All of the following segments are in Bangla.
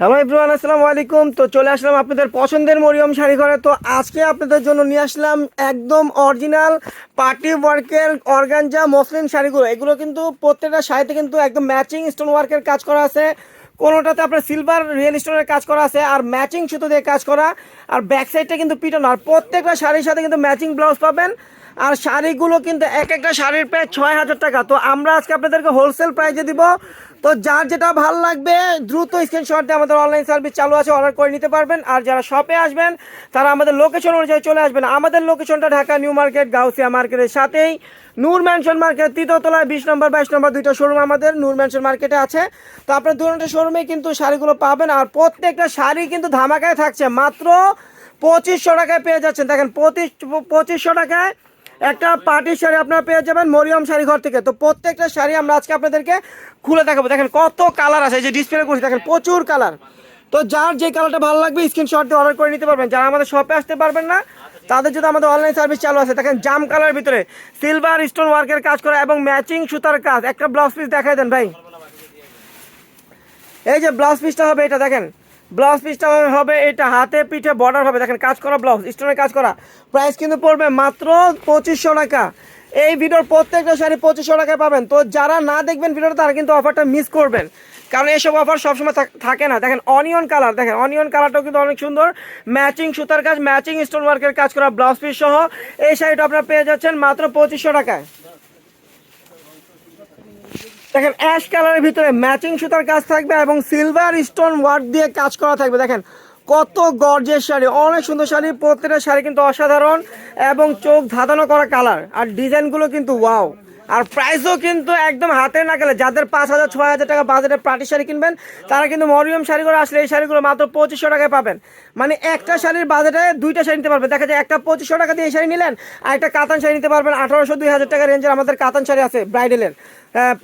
হ্যালো ইব্রুয়ান আসসালামু আলাইকুম। তো চলে আসলাম আপনাদের পছন্দের মরিয়ম শাড়ি ঘরে। তো আজকে আপনাদের জন্য নিয়ে আসলাম একদম অরিজিনাল পার্টি ওয়ার্কের অর্গানজা মসলিন শাড়িগুলো। এগুলো কিন্তু প্রত্যেকটা শাড়িতে কিন্তু একদম ম্যাচিং স্টোন ওয়ার্কের কাজ করা আছে। কোনোটাতে আপনার সিলভার রিয়েল স্টোনের কাজ করা আছে আর ম্যাচিং সুতো দিয়ে কাজ করা। আর ব্যাক সাইডটা কিন্তু পিটানো। আর প্রত্যেকটা শাড়ির সাথে কিন্তু ম্যাচিং ব্লাউজ পাবেন। আর শাড়িগুলো কিন্তু এক একটা শাড়ির প্রায় ছয় হাজার টাকা। তো আমরা আজকে আপনাদেরকে হোলসেল প্রাইজে দিব। তো যার যেটা ভালো লাগবে, দ্রুত স্ক্রিনশট দিয়ে আমাদের অনলাইন সার্ভিস চালু আছে অর্ডার করে নিতে পারবেন। আর যারা শপে আসবেন, তারা আমাদের লোকেশন অনুযায়ী চলে আসবেন। আমাদের লোকেশনটা ঢাকা নিউ মার্কেট গাউসিয়া মার্কেটের সাথেই। নূর ম্যানশন মার্কেট তৃতীয়তলায় বিশ নম্বর, বাইশ নম্বর দুইটা শোরুম আমাদের নূর ম্যানশন মার্কেটে আছে। তো আপনার দুটো শোরুমে কিন্তু শাড়িগুলো পাবেন, আর প্রত্যেকটা শাড়ি কিন্তু ধামাকায় থাকছে। মাত্র পঁচিশশো টাকায় পেয়ে যাচ্ছেন। দেখেন, পঁচিশ, পঁচিশশো টাকায় একটা পার্টির শাড়ি আপনারা পেয়ে যাবেন মরিয়ম শাড়ি ঘর থেকে। তো প্রত্যেকটা শাড়ি আমরা আজকে আপনাদেরকে খুলে দেখাবো। দেখেন কত কালার আছে যে ডিসপ্লে করছি, দেখেন প্রচুর কালার তো যার যে কালারটা ভালো লাগবে স্ক্রিনশট দিয়ে অর্ডার করে নিতে পারবেন। যারা আমাদের শপে আসতে পারবেন না, তাদের জন্য আমাদের অনলাইন সার্ভিস চালু আছে। দেখেন জাম কালার ভিতরে সিলভার স্টোন ওয়ার্কের কাজ করা এবং ম্যাচিং সুতার কাজ। একটা ব্লাউজ পিস দেখাই দেন ভাই। এই যে ব্লাউজ পিসটা হবে এটা, দেখেন। ব্লাউজ পিসটা হবে, এটা হাতে, পিঠে বর্ডার হবে। দেখেন, কাজ করা ব্লাউজ, স্টোনের কাজ করা। প্রাইস কিন্তু পড়বে মাত্র পঁচিশশো টাকা। এই ভিডিওর প্রত্যেকটা শাড়ি পঁচিশশো টাকায় পাবেন। তো যারা না দেখবেন ভিডিওটা, তারা কিন্তু অফারটা মিস করবেন। কারণ এইসব অফার সবসময় থাকে না। দেখেন অনিয়ন কালার দেখেন অনিয়ন কালারটাও কিন্তু অনেক সুন্দর। ম্যাচিং সুতার কাজ ম্যাচিং স্টোন ওয়ার্কের কাজ করা ব্লাউজ পিস সহ এই শাড়িটা আপনারা পেয়ে যাচ্ছেন মাত্র পঁচিশশো টাকায়। দেখেন অ্যাশ কালারের ভিতরে ম্যাচিং সুতার কাজ থাকবে এবং সিলভার স্টোন ওয়ার্ক দিয়ে কাজ করা থাকবে। দেখেন, কত গর্জের শাড়ি, অনেক সুন্দর শাড়ি, প্রত্যেকটা শাড়ি কিন্তু অসাধারণ এবং চোখ ধাঁধানো করা কালার আর ডিজাইনগুলো কিন্তু ওয়াও আর প্রাইসও কিন্তু একদম হাতে না গেলে যাদের পাঁচ হাজার, ছয় হাজার টাকা বাজেটে পার্টি শাড়ি কিনবেন, তারা কিন্তু মরিয়ম শাড়িগুলো আসলে এই শাড়িগুলো মাত্র পঁচিশশো টাকায় পাবেন। মানে একটা শাড়ির বাজেটে দুইটা শাড়ি নিতে পারবেন। দেখা যায় একটা পঁচিশশো টাকা দিয়ে এই শাড়ি নিলেন, আর একটা কাতান শাড়ি নিতে পারবেন। আঠারোশো, দুই হাজার টাকা রেঞ্জের আমাদের কাতান শাড়ি আছে ব্রাইডেলের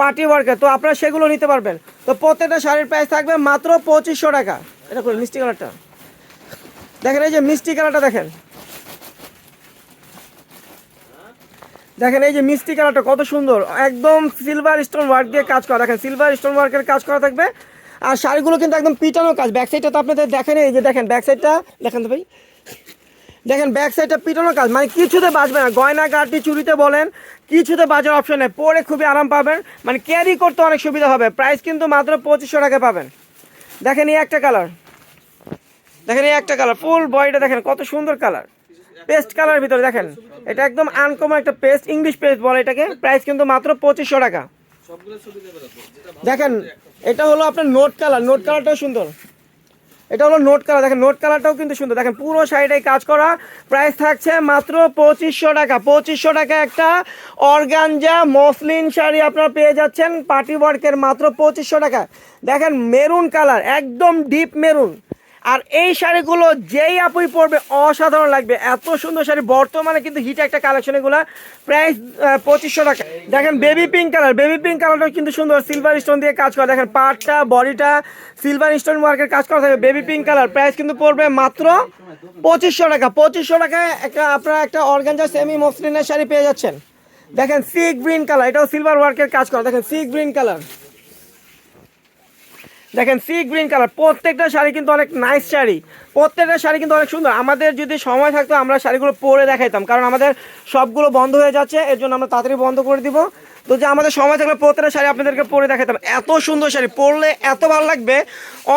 পার্টি ওয়ার্কের তো আপনারা সেগুলো নিতে পারবেন। তো প্রত্যেকটা শাড়ির প্রাইস থাকবে মাত্র পঁচিশশো টাকা। এটা করে মিষ্টি কালারটা দেখেন এই যে মিষ্টি কালারটা দেখেন। দেখেন এই যে মিষ্টি কালারটা কত সুন্দর। একদম সিলভার স্টোন ওয়ার্ক দিয়ে কাজ করা। দেখেন সিলভার স্টোন ওয়ার্কের কাজ করা থাকবে। আর শাড়িগুলো কিন্তু একদম পিটানো কাজ। ব্যাক সাইডটা তো আপনাদের দেখেন, এই যে দেখেন ব্যাক সাইডটা দেখেন তো ভাই। দেখেন ব্যাক সাইডটা পিটানো কাজ। মানে কিছুতে বাজবে না। গয়না, গাটি চুরিতে বলেন, কিছুতে বাজার অপশন নেই। পরে খুবই আরাম পাবেন। মানে ক্যারি করতে অনেক সুবিধা হবে। প্রাইস কিন্তু মাত্র পঁচিশশো টাকা পাবেন। দেখেন এই একটা কালার দেখেন এই একটা কালার ফুল বডিটা দেখেন, কত সুন্দর কালার পেস্ট কালার ভিতরে দেখেন। এটা একদম আনকমন একটা পেস্ট ইংলিশ পেস্ট বলে এটাকে। প্রাইস কিন্তু মাত্র পঁচিশশো টাকা। দেখেন, এটা হলো আপনার নোট কালার নোট কালারটাও সুন্দর। এটা হলো নোট কালার দেখেন নোট কালারটাও কিন্তু সুন্দর। দেখেন, পুরো শাড়িটাই কাজ করা। প্রাইস থাকছে মাত্র পঁচিশশো টাকা। পঁচিশশো টাকা একটা অর্গানজা মসলিন শাড়ি আপনারা পেয়ে যাচ্ছেন। পার্টি ওয়ার্কের মাত্র পঁচিশশো টাকা দেখেন মেরুন কালার একদম ডিপ মেরুন আর এই শাড়িগুলো যেই আপুই পরবে, অসাধারণ লাগবে। এত সুন্দর শাড়ি, বর্তমানে কিন্তু হিট একটা কালেকশন এগুলো। প্রাইস পঁচিশশো টাকা। দেখেন baby pink colour baby pink কালারটাও কিন্তু সুন্দর সিলভার স্টোন দিয়ে কাজ করা। দেখেন পার্টটা বডিটা সিলভার স্টোন ওয়ার্কের কাজ করা থাকে বেবি পিঙ্ক কালার প্রাইস কিন্তু পড়বে মাত্র পঁচিশশো টাকা। পঁচিশশো টাকায় একটা, আপনারা একটা অর্গানজা সেমি মসলিনের শাড়ি পেয়ে যাচ্ছেন। দেখেন সি গ্রিন কালার এটাও সিলভার ওয়ার্কের কাজ করা। দেখেন সি গ্রিন কালার দেখেন সি গ্রিন কালার প্রত্যেকটা শাড়ি কিন্তু অনেক নাইস শাড়ি। প্রত্যেকটা শাড়ি কিন্তু অনেক সুন্দর। আমাদের যদি সময় থাকতো, আমরা শাড়িগুলো পরে দেখাইতাম। কারণ আমাদের সবগুলো বন্ধ হয়ে যাচ্ছে, এর জন্য আমরা তাড়াতাড়ি বন্ধ করে দিব। তো যে আমাদের সময় থাকলে প্রত্যেকটা শাড়ি আপনাদেরকে পরে দেখাইতাম। এত সুন্দর শাড়ি, পরলে এত ভালো লাগবে।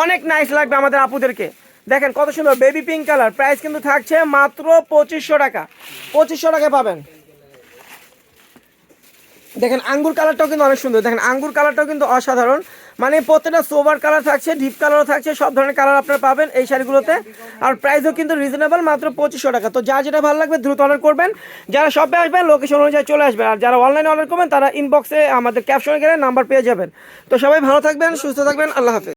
অনেক নাইস লাগবে আমাদের আপুদেরকে। দেখেন কত সুন্দর বেবি পিঙ্ক কালার প্রাইস কিন্তু থাকছে মাত্র পঁচিশশো টাকা। পঁচিশশো টাকা পাবেন। দেখেন আঙ্গুর কালারটাও কিন্তু অনেক সুন্দর। দেখেন আঙ্গুর কালারটাও কিন্তু অসাধারণ। মানে প্রত্যেকটা সোভার কালার থাকছে ডিপ কালারও থাকছে, সব ধরনের কালার আপনারা পাবেন এই শাড়িগুলোতে। আর প্রাইসও কিন্তু রিজনেবল মাত্র পঁচিশশো টাকা। তো যা যেটা ভালো লাগবে দ্রুত অর্ডার করবেন। যারা শপে আসবেন লোকেশন অনুযায়ী চলে আসবেন। আর যারা অনলাইনে অর্ডার করবেন, তারা ইনবক্সে আমাদের ক্যাপশনে গেলে নাম্বার পেয়ে যাবেন। তো সবাই ভালো থাকবেন, সুস্থ থাকবেন, আল্লাহ হাফেজ।